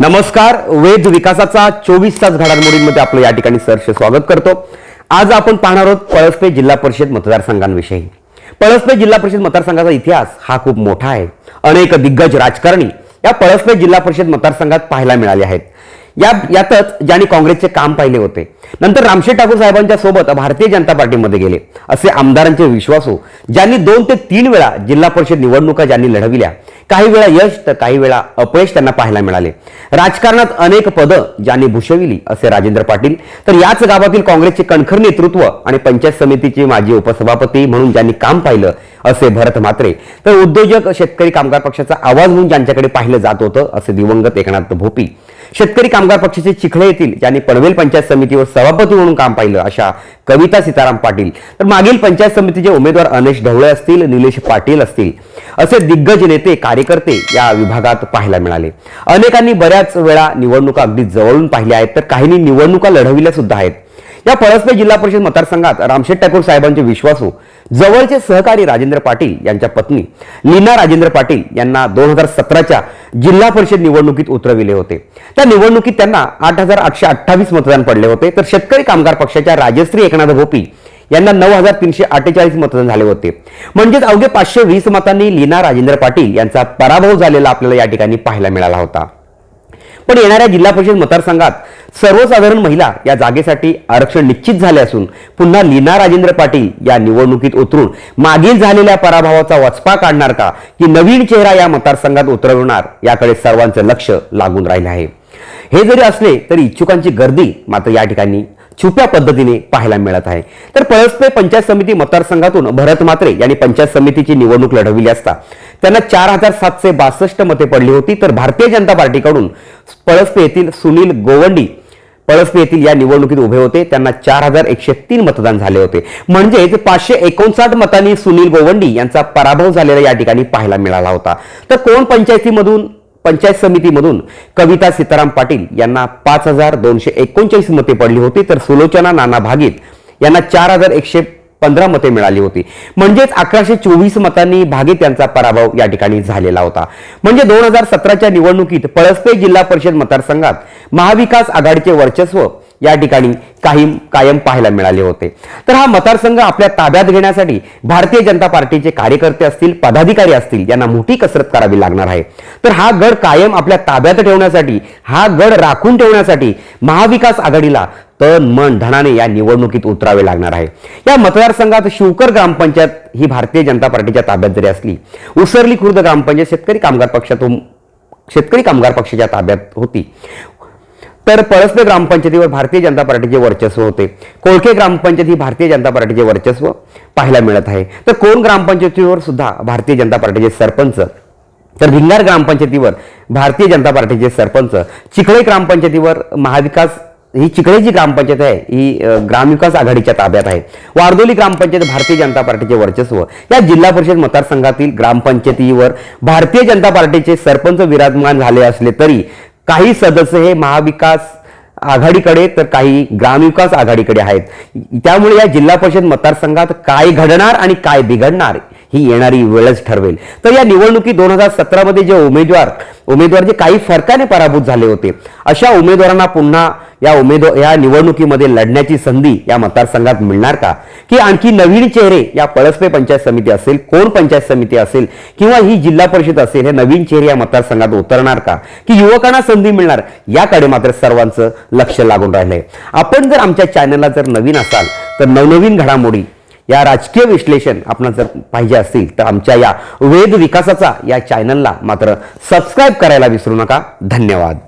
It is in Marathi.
नमस्कार वेद विकासाचा चोवीस तास घडामोडींमध्ये आपलं या ठिकाणी सरसे स्वागत करतो. आज आपण पाहणार आहोत पळसपे जिल्हा परिषद मतदारसंघांविषयी. पळसपे जिल्हा परिषद मतदारसंघाचा इतिहास हा खूप मोठा आहे. अनेक दिग्गज राजकारणी या पळसपे जिल्हा परिषद मतदारसंघात पाहायला मिळाले आहेत. या यातच ज्यांनी काँग्रेसचे काम पाहिले होते. नंतर रामशेठ ठाकूर साहेबांच्या सोबत भारतीय जनता पार्टीमध्ये गेले. असे आमदारांचे विश्वासू ज्यांनी दोन ते तीन वेळा जिल्हा परिषद निवडणुका ज्यांनी लढविल्या काही वेळा यश तर काही वेळा अपयश त्यांना पाहायला मिळाले. राजकारणात अनेक पदं ज्यांनी भूषविली असे राजेंद्र पाटील तर याच गावातील काँग्रेसचे कणखर नेतृत्व आणि पंचायत समितीचे माजी उपसभापती म्हणून ज्यांनी काम पाहिलं असे भरत म्हात्रे तर उद्योजक शेतकरी कामगार पक्षाचा आवाज म्हणून ज्यांच्याकडे पाहिलं जात होतं असे दिवंगत एकनाथ भोपी शेतकरी कामगार पक्षाचे चिखळे येथील ज्यांनी पनवेल पंचायत समितीवर सभापती म्हणून काम पाहिलं अशा कविता सीताराम पाटील. तर मागील पंचायत समितीचे उमेदवार अनेश ढवळे असतील निलेश पाटील असतील असे दिग्गज नेते कार्यकर्ते या विभागात पाहायला मिळाले. अनेकांनी बऱ्याच वेळा निवडणुका अगदी जवळून पाहिल्या आहेत तर काहींनी निवडणुका लढविल्या सुद्धा आहेत. या पळसपे जिल्हा परिषद मतदारसंघात रामशेठ ठाकूर साहेबांचे विश्वासू जवळचे सहकारी राजेंद्र पाटील यांच्या पत्नी लीना राजेंद्र पाटील यांना दोन हजार सतराच्या जिल्हा परिषद निवडणुकीत उतरविले होते. त्या निवडणुकीत त्यांना आठ हजार आठशे अठ्ठावीस मतदान पडले होते. तर शेतकरी कामगार पक्षाच्या राजश्री एकनाथ गोपी यांना नऊ हजार तीनशे अठ्ठेचाळीस मतदान झाले होते. म्हणजेच अवघे पाचशे वीस मतांनी लीना राजेंद्र पाटील यांचा पराभव झालेला आपल्याला या ठिकाणी पाहायला मिळाला होता. पण येणाऱ्या जिल्हा परिषद मतदारसंघात सर्वसाधारण महिला या जागेसाठी आरक्षण निश्चित झाले असून पुन्हा लीना राजेंद्र पाटील या निवडणुकीत उतरून मागील झालेल्या पराभवाचा वचपा काढणार का की नवीन चेहरा या मतदारसंघात उतरवणार याकडे सर्वांचं लक्ष लागून राहिलं आहे. हे जरी असले तरी इच्छुकांची गर्दी मात्र या ठिकाणी छुप्या पद्धतीने पाहायला मिळत आहे. तर पळसपे पंचायत समिती मतदारसंघातून भरत मात्रे यांनी पंचायत समितीची निवडणूक लढविली असता त्यांना चार हजार सातशे बासष्ट मते पडली होती. तर भारतीय जनता पार्टीकडून पळसपे येथील सुनील गोवंडी पळसपे येथील या निवडणुकीत उभे होते. त्यांना चार हजार एकशे तीन मतदान झाले होते. म्हणजेच पाचशे एकोणसाठ मतांनी सुनील गोवंडी यांचा पराभव झालेला या ठिकाणी पाहायला मिळाला होता. तर कोण पंचायतीमधून पंचायत समितीमधून कविता सीताराम पाटील यांना पाच हजार दोनशे एकोणचाळीस मते पडली होती. तर सुलोचना नाना भागीत यांना चार हजार एकशे पंधरा मते मिळाली होती. म्हणजेच अकराशे चोवीस मतांनी भागे त्यांचा पराभव या ठिकाणी झालेला होता. म्हणजे दोन हजार सतराच्या निवडणुकीत पळसपे जिल्हा परिषद मतदारसंघात महाविकास आघाडीचे वर्चस्व या ठिकाणी काही कायम पाहायला मिळाले होते. तर हा मतदारसंघ आपल्या ताब्यात घेण्यासाठी भारतीय जनता पार्टीचे कार्यकर्ते असतील पदाधिकारी असतील यांना मोठी कसरत करावी लागणार आहे. तर हा गड कायम आपल्या ताब्यात ठेवण्यासाठी हा गड राखून ठेवण्यासाठी महाविकास आघाडीला तन मन धनाने या निवडणुकीत उतरावे लागणार आहे. या मतदारसंघात शिवकर ग्रामपंचायत ही भारतीय जनता पार्टीच्या ताब्यात जरी असली उसरली खुर्द ग्रामपंचायत शेतकरी कामगार पक्षातून शेतकरी कामगार पक्षाच्या ताब्यात होती. तर पळसपे ग्रामपंचायतीवर भारतीय जनता पार्टीचे वर्चस्व होते. कोळके ग्रामपंचायत ही भारतीय जनता पार्टीचे वर्चस्व पाहायला मिळत आहे. तर कोण ग्रामपंचायतीवर सुद्धा भारतीय जनता पार्टीचे सरपंच तर भिंगार ग्रामपंचायतीवर भारतीय जनता पार्टीचे सरपंच चिखळे ग्रामपंचायतीवर महाविकास ही चिखळेची ग्रामपंचायत आहे ही ग्रामविकास आघाडीच्या ताब्यात आहे. वारदोली ग्रामपंचायत भारतीय जनता पार्टीचे वर्चस्व या जिल्हा परिषद मतदारसंघातील ग्रामपंचायतीवर भारतीय जनता पार्टीचे सरपंच विराजमान झाले असले तरी काही सदस्य हे महाविकास आघाडीकडे तर काही ग्रामविकास आघाडीकडे आहेत. त्यामुळे या जिल्हा परिषद मतदारसंघात काय घडणार आणि काय बिघडणार ही येणारी वेळच ठरवेल. तर या निवडणुकीत दोन हजार सतरामध्ये जे उमेदवार उमेदवार जे काही फरकाने पराभूत झाले होते अशा उमेदवारांना पुन्हा या उमेदवार या निवडणुकीमध्ये लढण्याची संधी या मतदारसंघात मिळणार का? की आणखी नवीन चेहरे या पळसपे पंचायत समिती असेल कोण पंचायत समिती असेल किंवा ही जिल्हा परिषद असेल हे नवीन चेहरे या मतदारसंघात उतरणार का? की युवकांना संधी मिळणार? याकडे मात्र सर्वांचं लक्ष लागून राहिलंय. आपण जर आमच्या चॅनलला जर नवीन असाल तर नवनवीन घडामोडी या राजकीय विश्लेषण आपण जर पाहिजे असतील तर आमच्या या वेद विकासाचा या चॅनलला मात्र सबस्क्राईब करायला विसरू नका. धन्यवाद.